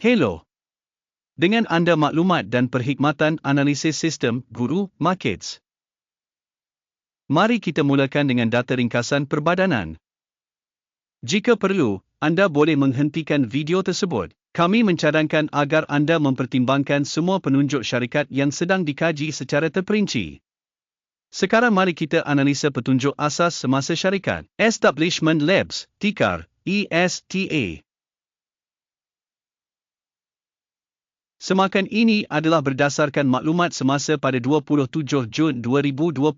Hello. Dengan anda maklumat dan perkhidmatan analisis sistem Guru Markets. Mari kita mulakan dengan data ringkasan perbadanan. Jika perlu, anda boleh menghentikan video tersebut. Kami mencadangkan agar anda mempertimbangkan semua penunjuk syarikat yang sedang dikaji secara terperinci. Sekarang mari kita analisa petunjuk asas semasa syarikat. Establishment Labs, TIKAR, ESTA. Semakan ini adalah berdasarkan maklumat semasa pada 27 Jun 2025.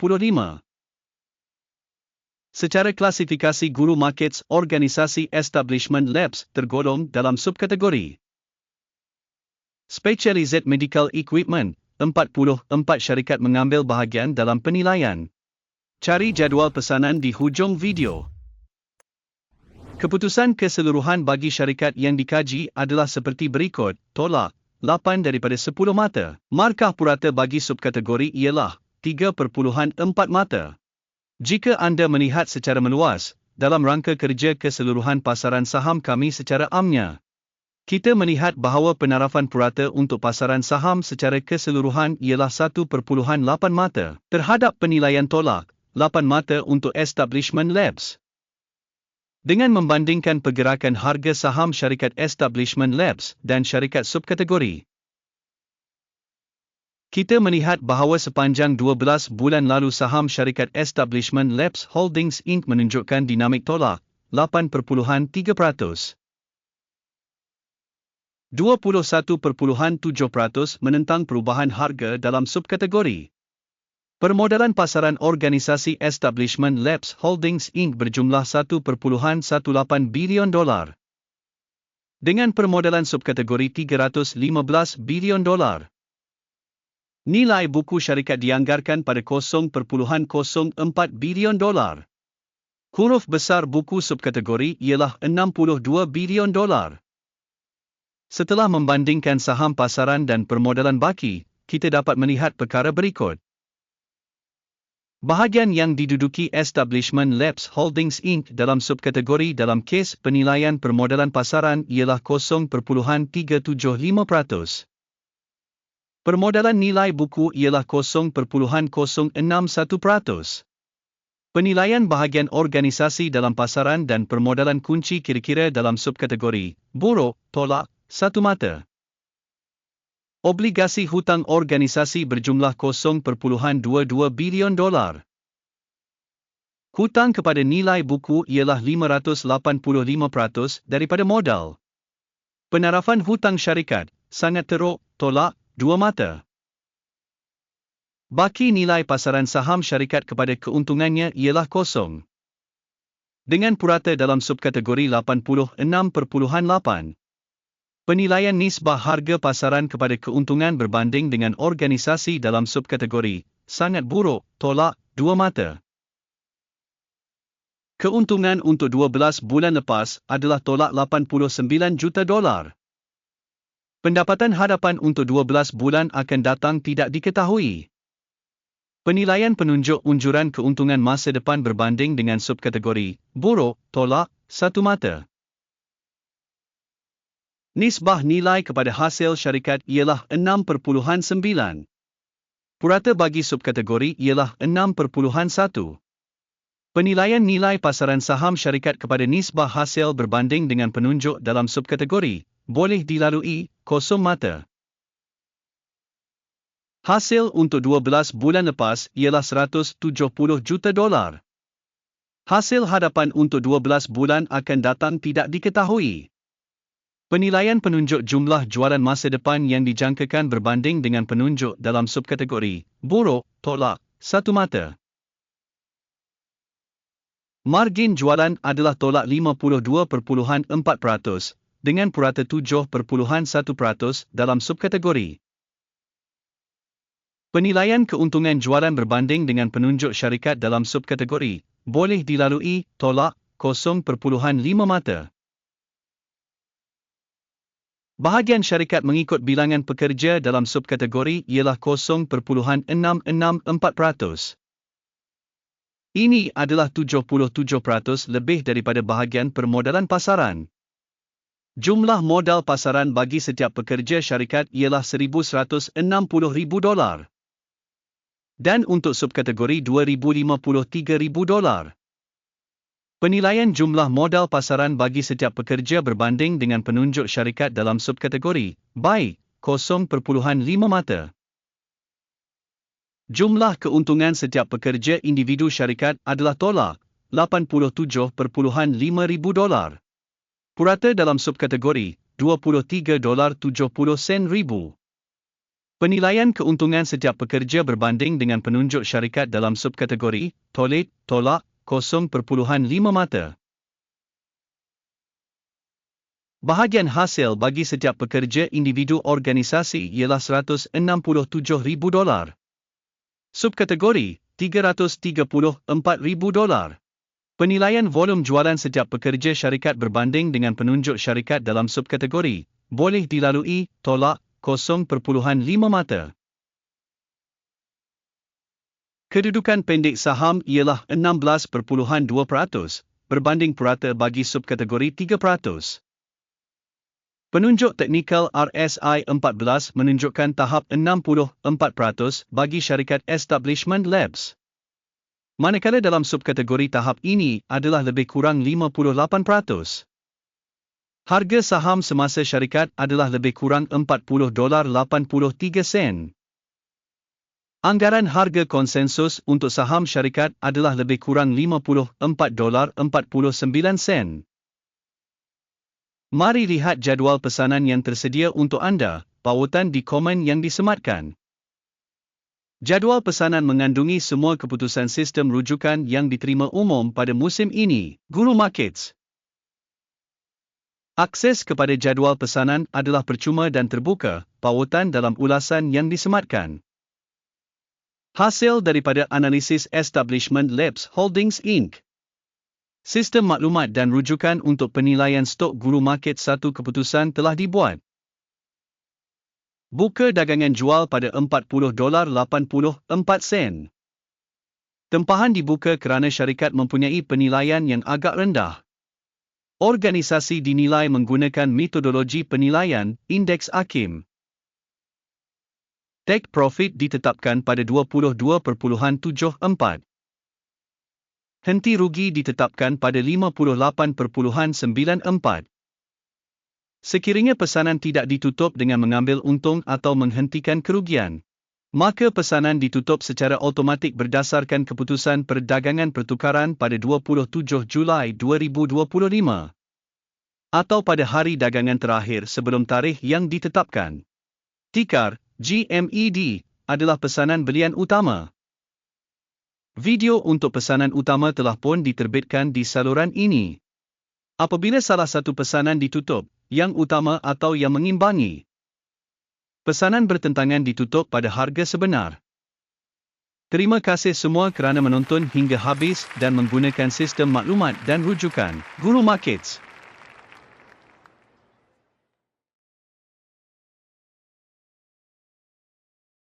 Secara klasifikasi Guru Markets, organisasi Establishment Labs tergolong dalam subkategori Specialized Medical Equipment, 44 syarikat mengambil bahagian dalam penilaian. Cari jadual pesanan di hujung video. Keputusan keseluruhan bagi syarikat yang dikaji adalah seperti berikut, tolak, 8 daripada 10 mata. Markah purata bagi subkategori ialah 3.4 mata. Jika anda melihat secara meluas, dalam rangka kerja keseluruhan pasaran saham kami secara amnya, kita melihat bahawa penarafan purata untuk pasaran saham secara keseluruhan ialah 1.8 mata terhadap penilaian tolak, 8 mata untuk Establishment Labs. Dengan membandingkan pergerakan harga saham syarikat Establishment Labs dan syarikat subkategori, kita melihat bahawa sepanjang 12 bulan lalu saham syarikat Establishment Labs Holdings Inc. menunjukkan dinamik tolak 8.3%. 21.7% menentang perubahan harga dalam subkategori. Permodalan pasaran organisasi Establishment Labs Holdings Inc. berjumlah 1.18 bilion dolar. Dengan permodalan subkategori 315 bilion dolar. Nilai buku syarikat dianggarkan pada 0.04 bilion dolar. Huruf besar buku subkategori ialah 62 bilion dolar. Setelah membandingkan saham pasaran dan permodalan baki, kita dapat melihat perkara berikut. Bahagian yang diduduki Establishment Labs Holdings Inc. dalam subkategori dalam kes penilaian permodalan pasaran ialah 0.375%. Permodalan nilai buku ialah 0.061%. Penilaian bahagian organisasi dalam pasaran dan permodalan kunci kira-kira dalam subkategori, buruk, tolak, satu mata. Obligasi hutang organisasi berjumlah 0.22 bilion dolar. Hutang kepada nilai buku ialah 585% daripada modal. Penarafan hutang syarikat sangat teruk, tolak, dua mata. Baki nilai pasaran saham syarikat kepada keuntungannya ialah kosong. Dengan purata dalam subkategori 86.8. Penilaian nisbah harga pasaran kepada keuntungan berbanding dengan organisasi dalam subkategori sangat buruk, tolak, dua mata. Keuntungan untuk 12 bulan lepas adalah tolak 89 juta dolar. Pendapatan hadapan untuk 12 bulan akan datang tidak diketahui. Penilaian penunjuk unjuran keuntungan masa depan berbanding dengan subkategori buruk, tolak, satu mata. Nisbah nilai kepada hasil syarikat ialah 6.9. Purata bagi subkategori ialah 6.1. Penilaian nilai pasaran saham syarikat kepada nisbah hasil berbanding dengan penunjuk dalam subkategori boleh dilalui kosong mata. Hasil untuk 12 bulan lepas ialah 170 juta dolar. Hasil hadapan untuk 12 bulan akan datang tidak diketahui. Penilaian penunjuk jumlah jualan masa depan yang dijangkakan berbanding dengan penunjuk dalam subkategori buruk, tolak, satu mata. Margin jualan adalah tolak 52.4% dengan purata 7.1% dalam subkategori. Penilaian keuntungan jualan berbanding dengan penunjuk syarikat dalam subkategori boleh dilalui tolak 0.5 mata. Bahagian syarikat mengikut bilangan pekerja dalam subkategori ialah 0.664%. Ini adalah 77% lebih daripada bahagian permodalan pasaran. Jumlah modal pasaran bagi setiap pekerja syarikat ialah 1,160,000 dolar. Dan untuk subkategori 2,053,000 dolar. Penilaian jumlah modal pasaran bagi setiap pekerja berbanding dengan penunjuk syarikat dalam subkategori baik 0.5 mata. Jumlah keuntungan setiap pekerja individu syarikat adalah tolak 87.5 ribu dolar. Purata dalam subkategori 23 dolar 70 sen ribu. Penilaian keuntungan setiap pekerja berbanding dengan penunjuk syarikat dalam subkategori tolit tolak 0.5 mata. Bahagian hasil bagi setiap pekerja individu organisasi ialah 167,000 dolar. Subkategori 334,000 dolar. Penilaian volum jualan setiap pekerja syarikat berbanding dengan penunjuk syarikat dalam subkategori boleh dilalui tolak 0.5 mata. Kedudukan pendek saham ialah 16.2% berbanding purata bagi subkategori 3%. Penunjuk teknikal RSI 14 menunjukkan tahap 64% bagi syarikat Establishment Labs manakala dalam subkategori tahap ini adalah lebih kurang 58%. Harga saham semasa syarikat adalah lebih kurang 40 dolar 83 sen. Anggaran harga konsensus untuk saham syarikat adalah lebih kurang 54 dolar 49 sen. Mari lihat jadual pesanan yang tersedia untuk anda, pautan di komen yang disematkan. Jadual pesanan mengandungi semua keputusan sistem rujukan yang diterima umum pada musim ini, Guru Markets. Akses kepada jadual pesanan adalah percuma dan terbuka, pautan dalam ulasan yang disematkan. Hasil daripada analisis Establishment Labs Holdings Inc. Sistem maklumat dan rujukan untuk penilaian stok Guru Market satu keputusan telah dibuat. Buka dagangan jual pada 40 dolar 84 sen. Tempahan dibuka kerana syarikat mempunyai penilaian yang agak rendah. Organisasi dinilai menggunakan metodologi penilaian Indeks Akim. Take profit ditetapkan pada 22.74. Henti rugi ditetapkan pada 58.94. Sekiranya pesanan tidak ditutup dengan mengambil untung atau menghentikan kerugian, maka pesanan ditutup secara automatik berdasarkan keputusan perdagangan pertukaran pada 27 Julai 2025 atau pada hari dagangan terakhir sebelum tarikh yang ditetapkan. Tikar GMED adalah pesanan belian utama. Video untuk pesanan utama telah pun diterbitkan di saluran ini. Apabila salah satu pesanan ditutup, yang utama atau yang mengimbangi. Pesanan bertentangan ditutup pada harga sebenar. Terima kasih semua kerana menonton hingga habis dan menggunakan sistem maklumat dan rujukan Guru Markets.